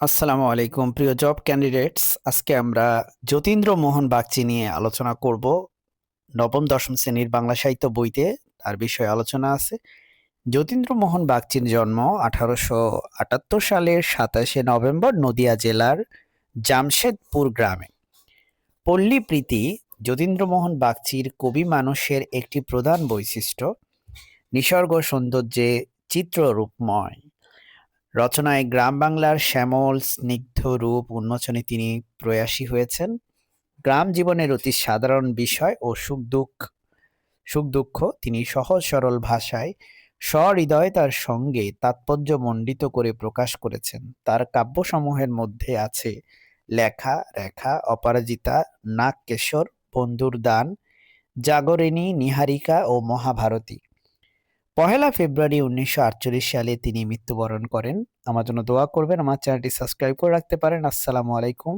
আসসালামু আলাইকুম, প্রিয় জব ক্যান্ডিডেটস আজকে আমরা যতীন্দ্র মোহন বাগচি নিয়ে আলোচনা করব। নবম, দশম শ্রেণির বাংলা সাহিত্য বইতে তার বিষয়ে আলোচনা আছে। যতীন্দ্র মোহন বাগচির জন্ম আঠারোশো আটাত্তর সালের সাতাশে নভেম্বর নদিয়া জেলার জামশেদপুর গ্রামে। পল্লী প্রীতি যতীন্দ্রমোহন বাগচির কবি মানুষের একটি প্রধান বৈশিষ্ট্য, নিসর্গ সৌন্দর্যে চিত্ররূপময়। রচনায় গ্রাম বাংলার শ্যামল, স্নিগ্ধ রূপ উন্মোচনে তিনি প্রয়াসী হয়েছেন। গ্রাম জীবনের অতি সাধারণ বিষয় ও সুখ দুঃখ সুখ দুঃখ তিনি সহজ সরল ভাষায় সহৃদয় তার সঙ্গে তাৎপর্য মণ্ডিত করে প্রকাশ করেছেন। তার কাব্যসমূহের মধ্যে আছে লেখা, রেখা, অপরাজিতা, নাগকেশর বন্ধুর দান জাগরিণী, নিহারিকা ও মহাভারতী। পহেলা ফেব্রুয়ারি উনিশশো আটচল্লিশ সালে তিনি মৃত্যুবরণ করেন। আমার জন্য দোয়া করবেন, আমার চ্যানেলটি সাবস্ক্রাইব করে রাখতে পারেন। আসসালামু আলাইকুম।